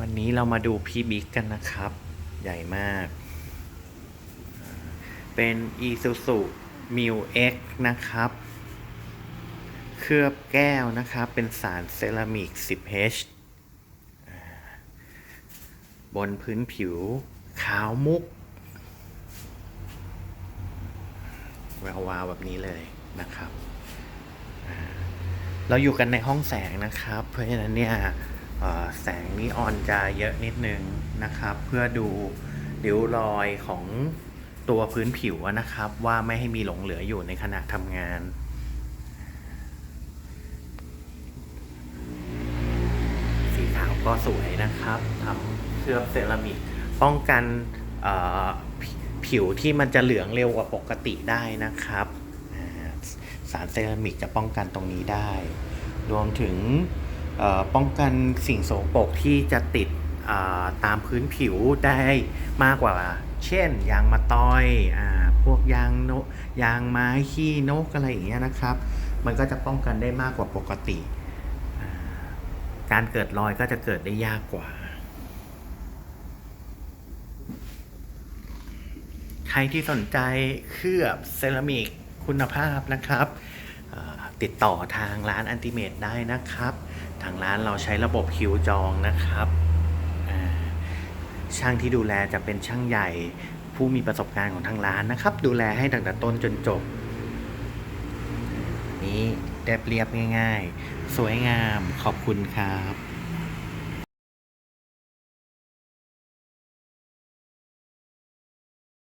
วันนี้เรามาดูพี่บิ๊กกันนะครับ ใหญ่มาก เป็น Isuzu m i l X นะครับ เคลือบแก้วนะครับ เป็นสารเซรามิก 10H บนพื้นผิวขาวมุกแวววาวแบบนี้เลยนะครับ เราอยู่กันในห้องแสงนะครับ เพราะฉะนั้นเนี่ย แสงนีออนจะเยอะนิดนึงนะครับ เพื่อดูริ้วรอยของตัวพื้นผิวนะครับ ว่าไม่ให้มีหลงเหลืออยู่ในขณะทำงานสีขาวก็สวยนะครับทำเคลือบเซรามิกป้องกันผิวที่มันจะเหลืองเร็วกว่าปกติได้นะครับ สารเซรามิกจะป้องกันตรงนี้ได้ รวมถึง ป้องกันสิ่งโสโปรกที่จะติดตามพื้นผิวได้มากกว่า เช่น ยางมะตอยอพวกยางนกยางไม้ขี้นกอะไรอย่างเงี้ยนะครับ มันก็จะป้องกันได้มากกว่าปกติ การเกิดรอยก็จะเกิดได้ยากกว่า ใครที่สนใจเคลือบเซรามิกคุณภาพนะครับ ติดต่อทางร้านอันติเมตได้นะครับ ทางร้านเราใช้ระบบคิวจองนะครับ ช่างที่ดูแลจะเป็นช่างใหญ่ผู้มีประสบการณ์ของทางร้านนะครับ ดูแลให้ตั้งแต่ต้นจนจบ นี้เรียบเรียบง่าย ๆ สวยงามขอบคุณครับ